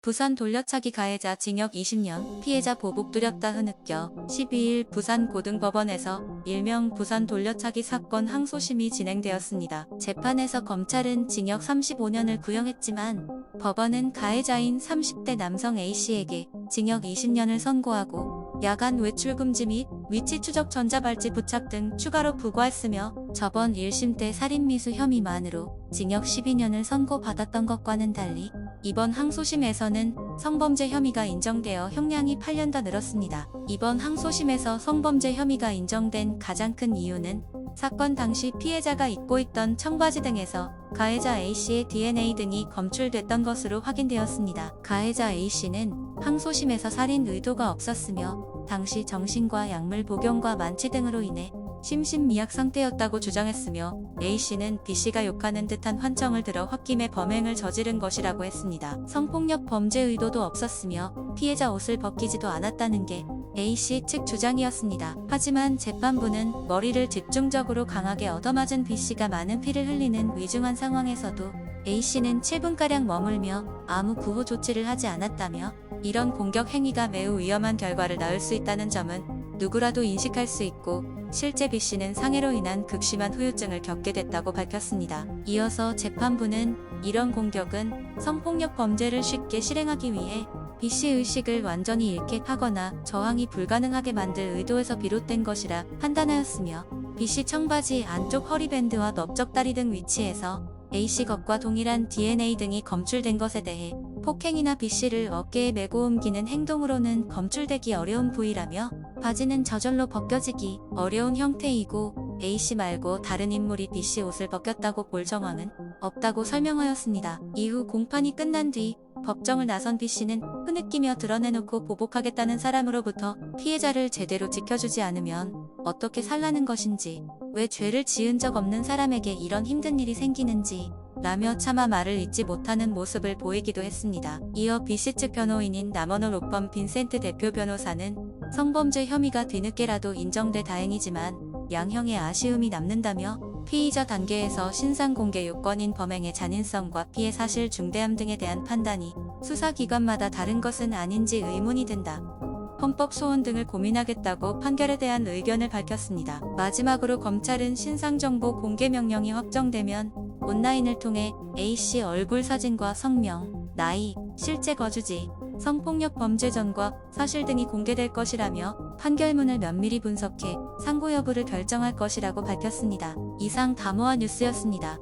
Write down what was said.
부산 돌려차기 가해자 징역 20년, 피해자 보복 두렵다 흐느껴 12일 부산고등법원에서 일명 부산 돌려차기 사건 항소심이 진행되었습니다. 재판에서 검찰은 징역 35년을 구형했지만 법원은 가해자인 30대 남성 A씨에게 징역 20년을 선고하고 야간 외출 금지 및 위치 추적 전자발찌 부착 등 추가로 부과했으며 저번 1심 때 살인미수 혐의만으로 징역 12년을 선고받았던 것과는 달리 이번 항소심에서는 성범죄 혐의가 인정되어 형량이 8년 더 늘었습니다. 이번 항소심에서 성범죄 혐의가 인정된 가장 큰 이유는 사건 당시 피해자가 입고 있던 청바지 등에서 가해자 A씨의 DNA 등이 검출됐던 것으로 확인되었습니다. 가해자 A씨는 항소심에서 살인 의도가 없었으며 당시 정신과 약물 복용과 만취 등으로 인해 심신미약 상태였다고 주장했으며 A씨는 B씨가 욕하는 듯한 환청을 들어 홧김에 범행을 저지른 것이라고 했습니다. 성폭력 범죄 의도도 없었으며 피해자 옷을 벗기지도 않았다는 게 A씨 측 주장이었습니다. 하지만 재판부는 머리를 집중적으로 강하게 얻어맞은 B씨가 많은 피를 흘리는 위중한 상황에서도 A씨는 7분가량 머물며 아무 구호 조치를 하지 않았다며 이런 공격 행위가 매우 위험한 결과를 낳을 수 있다는 점은 누구라도 인식할 수 있고 실제 B씨는 상해로 인한 극심한 후유증을 겪게 됐다고 밝혔습니다. 이어서 재판부는 이런 공격은 성폭력 범죄를 쉽게 실행하기 위해 B씨 의식을 완전히 잃게 하거나 저항이 불가능하게 만들 의도에서 비롯된 것이라 판단하였으며 B씨 청바지 안쪽 허리밴드와 넓적다리 등 위치에서 A씨 것과 동일한 DNA 등이 검출된 것에 대해 폭행이나 B씨를 어깨에 메고 옮기는 행동으로는 검출되기 어려운 부위라며 바지는 저절로 벗겨지기 어려운 형태이고 A씨 말고 다른 인물이 B씨 옷을 벗겼다고 볼 정황은 없다고 설명하였습니다. 이후 공판이 끝난 뒤 법정을 나선 B씨는 흐느끼며 드러내놓고 보복하겠다는 사람으로부터 피해자를 제대로 지켜주지 않으면 어떻게 살라는 것인지 왜 죄를 지은 적 없는 사람에게 이런 힘든 일이 생기는지 라며 차마 말을 잇지 못하는 모습을 보이기도 했습니다. 이어 B씨 측 변호인인 남원호 로펌 빈센트 대표 변호사는 성범죄 혐의가 뒤늦게라도 인정돼 다행이지만 양형의 아쉬움이 남는다며 피의자 단계에서 신상 공개 요건인 범행의 잔인성과 피해 사실 중대함 등에 대한 판단이 수사기관마다 다른 것은 아닌지 의문이 든다. 헌법 소원 등을 고민하겠다고 판결에 대한 의견을 밝혔습니다. 마지막으로 검찰은 신상정보 공개 명령이 확정되면 온라인을 통해 A씨 얼굴 사진과 성명, 나이, 실제 거주지, 성폭력 범죄 전과 사실 등이 공개될 것이라며 판결문을 면밀히 분석해 상고 여부를 결정할 것이라고 밝혔습니다. 이상 다모아 뉴스였습니다.